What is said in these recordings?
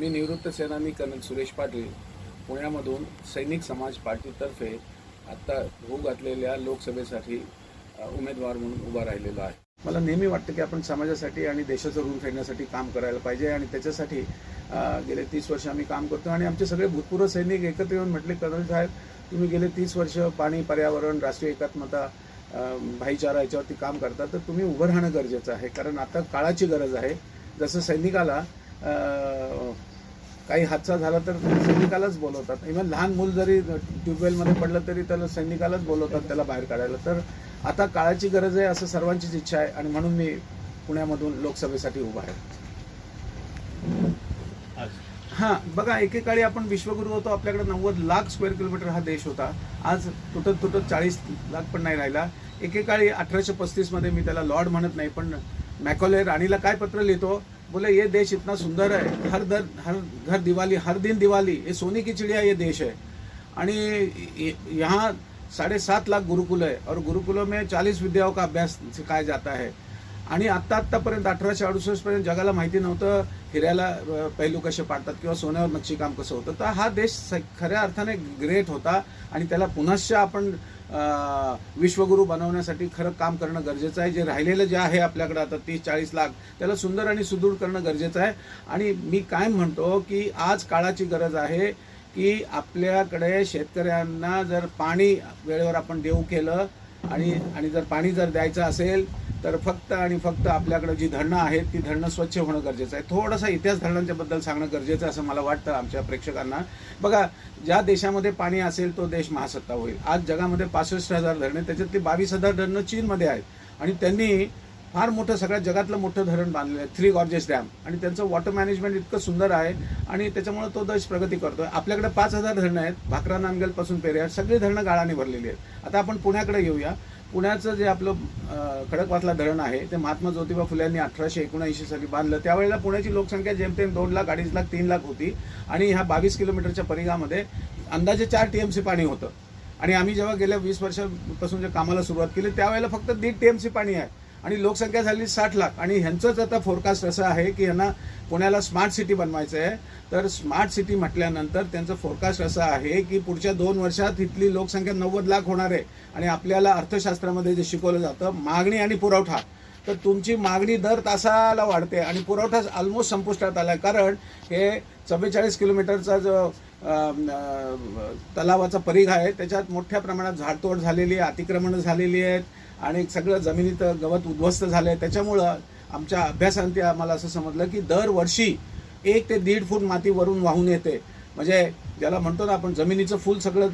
मी निवृत्त सेनानी कर्नल सुरेश पाटील पुण्यामधून सैनिक समाज पार्टीतर्फे आत्ता होऊ घातलेल्या लोकसभेसाठी उमेदवार म्हणून उभा राहिलेलो आहे. मला नेहमी वाटतं की आपण समाजासाठी आणि देशाचं ऋण फेडण्यासाठी काम करायला पाहिजे आणि त्याच्यासाठी गेले तीस वर्ष आम्ही काम करतो आणि आमचे सगळे भूतपूर्व सैनिक एकत्र येऊन म्हटले कर्नल साहेब तुम्ही गेले तीस वर्ष पाणी पर्यावरण राष्ट्रीय एकात्मता भाईचारा याच्यावरती काम करता तर तुम्ही उभं राहणं गरजेचं आहे. कारण आता काळाची गरज आहे. जसं सैनिकाला काही हादसा झाला तर सैनिकालाच बोलवतात. इव्हन लहान मूल जरी ट्यूबवेलमध्ये पडलं तरी त्याला सैनिकालाच बोलवतात त्याला बाहेर काढायला. तर आता काळाची गरज आहे असं सर्वांचीच इच्छा आहे आणि म्हणून मी पुण्यामधून लोकसभेसाठी उभा आहे. हां बघा एकेकाळी आपण विश्वगुरू होतो. आपल्याकडे नव्वद लाख स्क्वेअर किलोमीटर हा देश होता. आज तुटत तुटत चाळीस लाख पण नाही राहिला. एकेकाळी अठराशे पस्तीसमध्ये मी त्याला लॉर्ड म्हणत नाही पण मॅकॉले राणीला काय पत्र लिहितो? बोले ये देश इतना सुंदर है। हर दर हर घर दिवाली हर दिन दिवाली ये सोने की चिड़िया ये देश है। आणि यहाँ साढ़े सात लाख गुरुकुल है और गुरुकुलों में चालीस विद्याओं का अभ्यास सिखाया जाता है? आणि आत्ता आत्तापर्यंत अठराशे अडुसष्ट पर्यंत जगाला माहिती नव्हतं हिऱ्याला पैलू कसे पाडतात किंवा सोन्यावर नक्षीकाम कसं होतं. तर हा देश स- खऱ्या अर्थाने ग्रेट होता आणि त्याला पुनश्च आपण विश्वगुरू बनवण्यासाठी खरं काम करणं गरजेचं आहे. जे राहिलेलं जे आहे आपल्याकडे आता तीस चाळीस लाख त्याला सुंदर आणि सुदृढ करणं गरजेचं आहे. आणि मी काय म्हणतो की आज काळाची गरज आहे की आपल्याकडे शेतकऱ्यांना जर पाणी वेळेवर आपण देऊ केलं आणि आणि जर पाणी जर द्यायचं असेल तर फक्त आणि फक्त आपल्याकडे जी धरणं आहेत ती धरणं स्वच्छ होणं गरजेचं आहे. थोडंसं इतिहास धरणांच्याबद्दल सांगणं गरजेचं आहे असं मला वाटतं आमच्या प्रेक्षकांना. बघा ज्या देशामध्ये पाणी असेल तो देश महासत्ता होईल. आज जगामध्ये पासष्ट हजार धरणे त्याच्यातली बावीस हजार धरणं चीनमध्ये आहेत. आणि त्यांनी फार मोठं सगळ्यात जगातलं मोठं धरण बांधलेलं आहे थ्री गॉर्जेस डॅम आणि त्यांचं वॉटर मॅनेजमेंट इतकं सुंदर आहे आणि त्याच्यामुळे तो देश प्रगती करतोय. आपल्याकडे पाच हजार धरणं आहेत. भाकरा नांदगलपासून पेरियार सगळी धरणं गाळाने भरलेली आहेत. आता आपण पुण्याकडे येऊया पुण्याचं जे आपलं खडकवासला धरण आहे ते महात्मा ज्योतिबा फुले यांनी अठराशे एकोणऐंशी साली बांधलं. त्यावेळेला पुण्याची लोकसंख्या जेमतेम दोन लाख अडीच लाख तीन लाख होती आणि ह्या बावीस किलोमीटरच्या परिघामध्ये अंदाजे चार टी एम सी पाणी होतं. आणि आम्ही जेव्हा गेल्या वीस वर्षापासून जे कामाला सुरुवात केली त्यावेळेला फक्त दीड टी एम सी पाणी आहे. आणि लोकसंख्या झाली साठ लाख. आणि ह्यांचंच आता फोरकास्ट असं आहे की ह्यांना पुण्याला स्मार्ट सिटी बनवायचं आहे. तर स्मार्ट सिटी म्हटल्यानंतर त्यांचं फोरकास्ट असं आहे की पुढच्या दोन वर्षात इथली लोकसंख्या नव्वद लाख होणार आहे. आणि आपल्याला अर्थशास्त्रामध्ये जे शिकवलं जातं मागणी आणि पुरवठा. तर तुमची मागणी दर तासाला वाढते आणि पुरवठा ऑलमोस्ट संपुष्टात आला कारण हे चव्वेचाळीस किलोमीटरचा जो तलावाचा परिघ आहे त्याच्यात मोठ्या प्रमाणात झाडतोड झालेली आहे अतिक्रमणं झालेली आहेत. आणि सगळं जमिनीत गवत उद्ध्वस्त झालं आहे त्याच्यामुळं आमच्या अभ्यासांती आम्हाला असं समजलं की दरवर्षी एक ते दीड फूट माती वरून वाहून येते. म्हणजे ज्याला म्हणतो ना आपण जमिनीचं फूल सगळं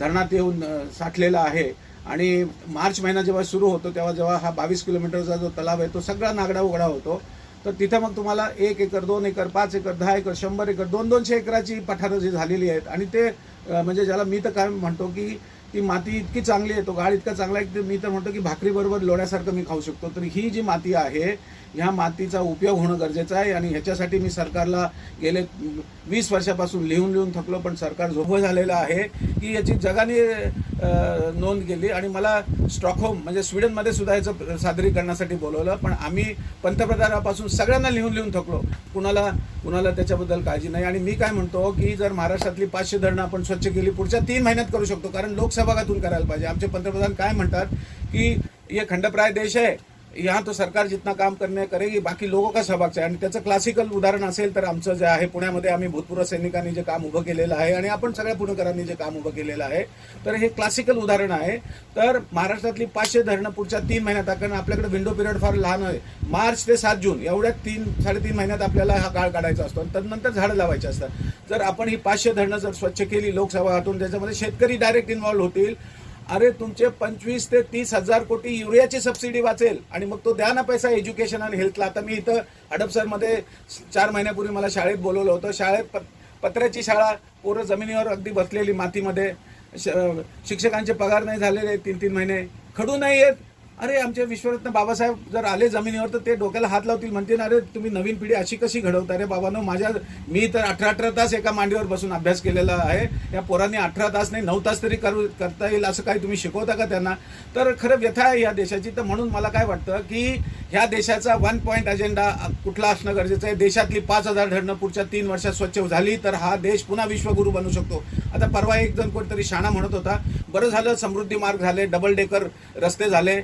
धरणात येऊन साठलेलं आहे. आणि मार्च महिना जेव्हा सुरू होतो तेव्हा जेव्हा हा बावीस किलोमीटरचा जो तलाव आहे तो सगळा नागडा उघडा होतो. तर तिथं मग तुम्हाला एक एकर दोन एकर पाच एकर दहा एकर शंभर एकर दोन दोनशे एकराची पठारं जी झालेली आहेत. आणि ते म्हणजे ज्याला मी तर काय म्हणतो की ती माती इतकी चांगली आहे तो गाळ इतका चांगला आहे की मी तर म्हणतो की भाकरीबरोबर लोण्यासारखं मी खाऊ शकतो. तर ही जी माती आहे ह्या मातीचा उपयोग होणं गरजेचं आहे आणि ह्याच्यासाठी मी सरकारला गेले वीस वर्षापासून लिहून लिहून थकलो पण सरकार झोपं झालेलं आहे की याची जगाने नोंद केली आणि मला स्टॉकहोम म्हणजे स्वीडनमध्ये सुद्धा याचं सादरीकरणासाठी बोलवलं. पण आम्ही पंतप्रधानापासून सगळ्यांना लिहून लिहून थकलो. कुणाला कुणाला त्याच्याबद्दल काळजी नाही. आणि मी काय म्हणतो की जर महाराष्ट्रातली पाचशे धरणं आपण स्वच्छ केली पुढच्या तीन महिन्यात करू शकतो. कारण लोकसहभागातून करायला पाहिजे. आमचे पंतप्रधान काय म्हणतात की हे खंडप्राय देश आहे. यहाँ तो सरकार जितना काम करने करेगी बाकी लोगों का सहभाग आहे आणि त्याचं क्लासिकल उदाहरण असेल तर आमचं जे आहे पुण्यामध्ये आम्ही भूतपूर्व सैनिकांनी जे काम उभं केलेलं आहे आणि आपण सगळ्या पुणेकरांनी जे काम उभं केलेलं आहे तर हे क्लासिकल उदाहरण आहे. तर महाराष्ट्रातली पाचशे धरणं पुढच्या तीन महिन्यात कारण आपल्याकडे विंडो पिरियड फार लहान आहे. मार्च ते सात जून एवढ्या तीन साडेतीन महिन्यात आपल्याला हा काळ काढायचा असतो आणि त्यानंतर झाडं लावायची असतात. जर आपण ही पाचशे धरणं जर स्वच्छ केली लोकसभा हातून त्याच्यामध्ये शेतकरी डायरेक्ट इन्व्हॉल्व्ह होतील अरे तुमचे पंचवीस ते तीस हजार कोटी युरियाची सबसिडी वाचेल आणि मग तो द्या ना पैसा एज्युकेशन आणि हेल्थला आता मी इथं हडपसरमध्ये चार महिन्यापूर्वी मला शाळेत बोलवलं होतं. शाळेत प पत्र्याची शाळा पोरं जमिनीवर अगदी बसलेली मातीमध्ये. श शिक्षकांचे पगार नाही झालेले तीन तीन महिने. खडू नाही आहेत अरे आमचे विश्वरत्न बाबासाहेब जर आले जमिनीवर तर ते डोक्याला हात लावतील. म्हणतील अरे तुम्ही नवीन पिढी अशी कशी घडवता? रे बाबानो माझ्या मी तर अठरा अठरा तास एका मांडीवर बसून अभ्यास केलेला आहे. या पोरांनी अठरा तास नाही नऊ तास तरी करू करता येईल असं काही तुम्ही शिकवता का त्यांना? तर खरं व्यथा आहे या देशाची. तर म्हणून मला काय वाटतं की ह्या देशाचा वन पॉईंट अजेंडा कुठला असणं गरजेचं आहे? देशातली पाच हजार धरणं पुढच्या तीन वर्षात स्वच्छ झाली तर हा देश पुन्हा विश्वगुरू बनू शकतो. आता परवा एक जण कोणतरी शाणा म्हणत होता बरं झालं समृद्धी मार्ग झाले डबल डेकर रस्ते झाले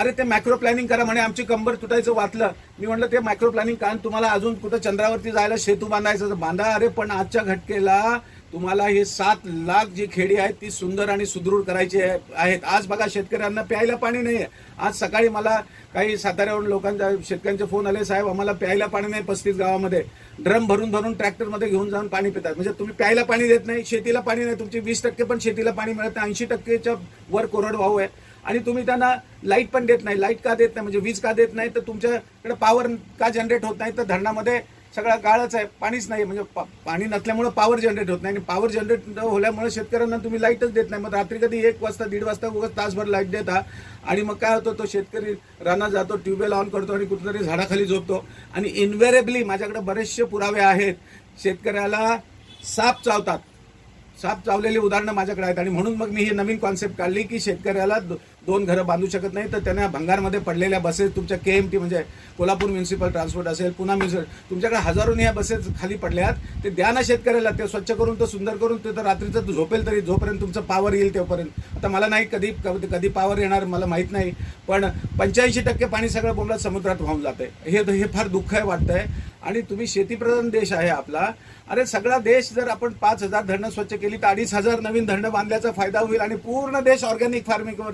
अरे ते मॅक्रो प्लॅनिंग करा म्हणे आमची कंबर तुटायचं वाचलं. मी म्हटलं ते मॅक्रो प्लॅनिंग कारण तुम्हाला अजून कुठं चंद्रावरती जायला सेतू बांधायचं बांधा. अरे पण आजच्या घटकेला तुम्हाला हे सात लाख जी खेडी आहेत ती सुंदर आणि सुदृढ करायची आहे- आहेत. आज बघा शेतकऱ्यांना प्यायला पाणी नाही आहे आज सकाळी मला काही साताऱ्यावरून लोकांच्या शेतकऱ्यांचे फोन आले साहेब आम्हाला प्यायला पाणी नाही पस्तीस गावामध्ये. ड्रम भरून भरून ट्रॅक्टरमध्ये घेऊन जाऊन पाणी पितात. म्हणजे तुम्ही प्यायला पाणी देत नाही शेतीला पाणी नाही. तुमची वीस टक्के पण शेतीला पाणी मिळत नाही. ऐंशी टक्केच्या वर कोरडवाहू आहे. आणि तुम्ही त्यांना लाइट पण देत नाही. लाइट का देत नाही? म्हणजे वीज का देत नाही? तर तुमच्याकडे पॉवर का जनरेट होत नाही? तर धरणामध्ये सगळा गाळच आहे. पाणीच नाही. म्हणजे पा- पाणी नसल्यामुळं पॉवर जनरेट होत नाही. आणि पॉवर जनरेट न होल्यामुळे शेतकऱ्यांना तुम्ही लाईटच देत नाही. मग रात्री कधी एक वाजता दीड वाजता उगाच तासभर लाइट देता. आणि मग काय होतं? तो शेतकरी रानात जातो ट्यूबवेल ऑन करतो आणि कुठेतरी झाडाखाली झोपतो. आणि इन्व्हेरेबली माझ्याकडे बरेचसे पुरावे आहेत. शेतकऱ्याला साप चावतात. साप चावलेली उदाहरणं माझ्याकडे आहेत आणि म्हणून मग मी ही नवीन कॉन्सेप्ट काढली की शेतकऱ्याला दोन घरं बांधू शकत नाही तर त्यांना भंगारमध्ये पडलेल्या बसेस तुमच्या के एम टी म्हणजे कोल्हापूर म्युन्सिपल ट्रान्सपोर्ट असेल पुन्हा म्युन्सिपल तुमच्याकडे हजारोनी ह्या बसेस खाली पडल्या आहेत ते द्या ना शेतकऱ्याला ते स्वच्छ करून तर सुंदर करून ते तर रात्रीचं तू झोपेल तरी जोपर्यंत तुमचं पावर येईल तेव्हापर्यंत आता मला नाही कधी कधी पावर येणार मला माहीत नाही पण पंच्याऐंशी टक्के पाणी सगळं बोंबलात समुद्रात वाहून जाते हे हे फार दुःख आहे वाटतं आहे आणि तुम्ही शेतीप्रधान देश आहे आपला. अरे सगळा देश जर आपण पाच हजार धरणं स्वच्छ केली तर अडीच हजार नवीन धरणं बांधल्याचा फायदा होईल आणि पूर्ण देश ऑर्गॅनिक फार्मिंगवर